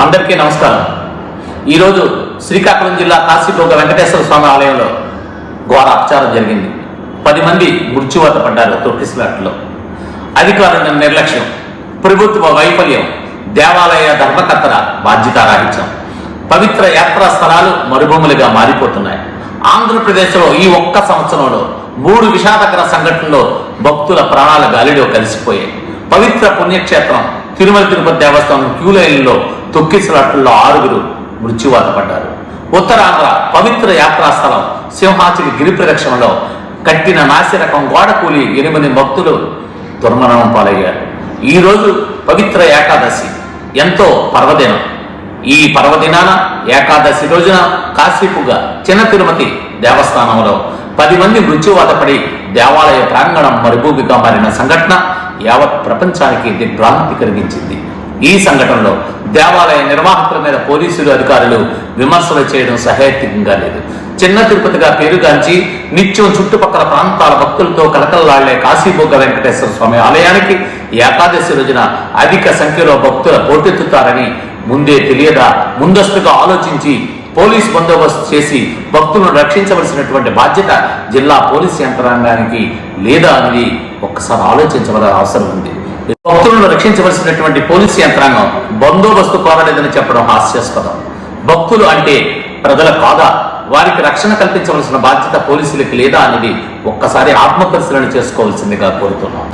అందరికీ నమస్కారం. ఈరోజు శ్రీకాకుళం జిల్లా కాశీపోగ వెంకటేశ్వర స్వామి ఆలయంలో ఘోర అపచారం జరిగింది. పది మంది మృత్యువాత పడ్డారు తొక్కిసలాట్లో అధికారుల నిర్లక్ష్యం ప్రభుత్వ వైఫల్యం దేవాలయ ధర్మకర్తల బాధ్యత బాధ్యతారాహిత్యం పవిత్ర యాత్రా స్థలాలు మరుభూములుగా మారిపోతున్నాయి. ఆంధ్రప్రదేశ్లో ఈ ఒక్క సంవత్సరంలో మూడు విషాదకర సంఘటనలో భక్తుల ప్రాణాల గాలిలో కలిసిపోయాయి. పవిత్ర పుణ్యక్షేత్రం తిరుమల తిరుపతి దేవస్థానం క్యూలైన్లో తొక్కిసలాట్లలో ఆరుగురు మృత్యువాత పడ్డారు ఉత్తరాంధ్ర పవిత్ర యాత్రాస్థలం సింహాచలి గిరి ప్రదక్షిణలో కట్టిన నాసిరకం గోడ కూలి ఎనిమిది భక్తులు దుర్మరణం పాలయ్యారు. ఈ రోజు పవిత్ర ఏకాదశి ఎంతో పర్వదినం. ఈ పర్వదినాన ఏకాదశి రోజున కాశీపుగా చిన్న తిరుమతి దేవస్థానంలో పది మంది మృత్యువాత పడి దేవాలయ ప్రాంగణం మరుభూమిగా మారిన సంఘటన యావత్ ప్రపంచానికి దిగ్భ్రాంతి కలిగించింది. ఈ సంఘటనలో దేవాలయ నిర్వాహకుల మీద పోలీసులు అధికారులు విమర్శలు చేయడం సహేతికంగా లేదు. చిన్న తిరుపతిగా పేరుగాంచి నిత్యం చుట్టుపక్కల ప్రాంతాల భక్తులతో కలకల్లాళ్ళే కాశీబొగ్గ వెంకటేశ్వర స్వామి ఆలయానికి ఏకాదశి రోజున అధిక సంఖ్యలో భక్తుల పోటెత్తుతారని ముందే తెలియదా? ముందస్తుగా ఆలోచించి పోలీస్ బందోబస్తు చేసి భక్తులను రక్షించవలసినటువంటి బాధ్యత జిల్లా పోలీస్ యంత్రాంగానికి లేదా అనేది ఒక్కసారి ఆలోచించవలసిన అవసరం ఉంది. భక్తులను రక్షించవలసినటువంటి పోలీసు యంత్రాంగం బందోబస్తు కోరలేదని చెప్పడం హాస్యాస్పదం. భక్తులు అంటే ప్రజల కాదా వారికి రక్షణ కల్పించవలసిన బాధ్యత పోలీసులకి లేదా అనేది ఒక్కసారి ఆత్మపరిశీలన చేసుకోవాల్సిందిగా కోరుతున్నాం.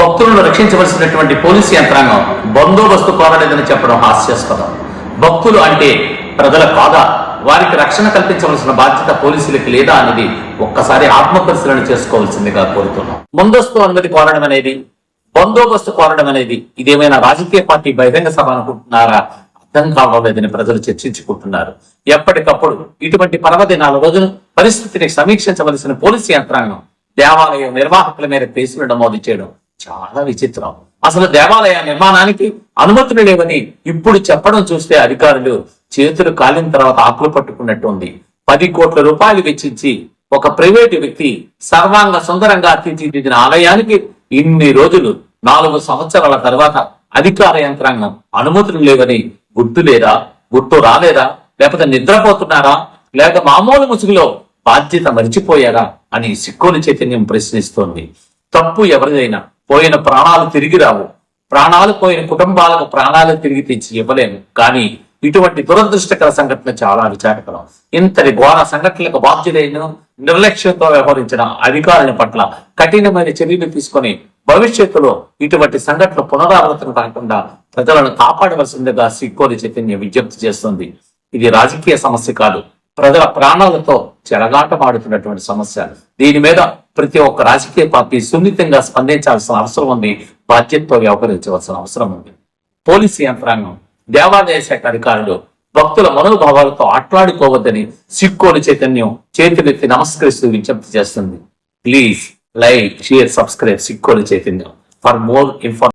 భక్తులను రక్షించవలసినటువంటి పోలీసు యంత్రాంగం బందోబస్తు కోరలేదని చెప్పడం హాస్యాస్పదం. భక్తులు అంటే ప్రజల కాదా వారికి రక్షణ కల్పించవలసిన బాధ్యత పోలీసులకి లేదా అనేది ఒక్కసారి ఆత్మపరిశీలన చేసుకోవాల్సిందిగా కోరుతున్నాం. ముందస్తు అనుమతి కోరడం అనేది బందోబస్తు కోరడం అనేది ఇదేమైనా రాజకీయ పార్టీ బహిరంగ సభ అనుకుంటున్నారా? అర్థం కావలేదని ప్రజలు చర్చించుకుంటున్నారు. ఎప్పటికప్పుడు ఇటువంటి పర్వదినాల రోజులు పరిస్థితిని సమీక్షించవలసిన పోలీసు యంత్రాంగం దేవాలయ నిర్వాహకుల మీద కేసులు నమోదు చేయడం చాలా విచిత్రం. అసలు దేవాలయ నిర్మాణానికి అనుమతులు లేవని ఇప్పుడు చెప్పడం చూస్తే అధికారులు చేతులు కాలిన తర్వాత ఆకులు పట్టుకున్నట్టు ఉంది. పది కోట్ల రూపాయలు వెచ్చించి ఒక ప్రైవేటు వ్యక్తి సర్వాంగ సుందరంగా తీర్చిదిద్దిన ఆలయానికి ఇన్ని రోజులు నాలుగు సంవత్సరాల తర్వాత అధికార యంత్రాంగం అనుమతులు లేవని గుర్తు లేదా గుర్తు రాలేదా? లేకపోతే నిద్రపోతున్నారా? లేక మామూలు ముసుగులో బాధ్యత మరిచిపోయారా? అని సిక్కుని చైతన్యం ప్రశ్నిస్తోంది. తప్పు ఎవరిదైనా పోయిన ప్రాణాలు తిరిగి రావు. ప్రాణాలు పోయిన కుటుంబాలకు ప్రాణాలు తిరిగి తెచ్చి ఇవ్వలేము. కానీ ఇటువంటి దురదృష్టకర సంఘటన చాలా విచారకరం. ఇంతటి ఘోర సంఘటనలకు బాధ్యులైన నిర్లక్ష్యంతో వ్యవహరించిన అధికారుల పట్ల కఠినమైన చర్యలు తీసుకొని భవిష్యత్తులో ఇటువంటి సంఘటనలు పునరావృతం కాకుండా ప్రజలను కాపాడవలసిందిగా సిక్కోలి చైతన్య విజ్ఞప్తి చేస్తుంది. ఇది రాజకీయ సమస్య కాదు. ప్రజల ప్రాణాలతో చెలగాటమాడుతున్నటువంటి సమస్య. దీని మీద ప్రతి ఒక్క రాజకీయ పార్టీ సున్నితంగా స్పందించాల్సిన అవసరం ఉంది. బాధ్యతతో వ్యవహరించవలసిన అవసరం ఉంది. పోలీసు యంత్రాంగం దేవాదాయ శాఖ అధికారులు భక్తుల మనోభావాలతో ఆట్లాడుకోవద్దని సిక్కోని చైతన్యం చేతులెత్తి నమస్కరిస్తూ విజ్ఞప్తి చేస్తుంది. ప్లీజ్ లైక్ షేర్ సబ్స్క్రైబ్ సిక్కోని చైతన్యం. For more information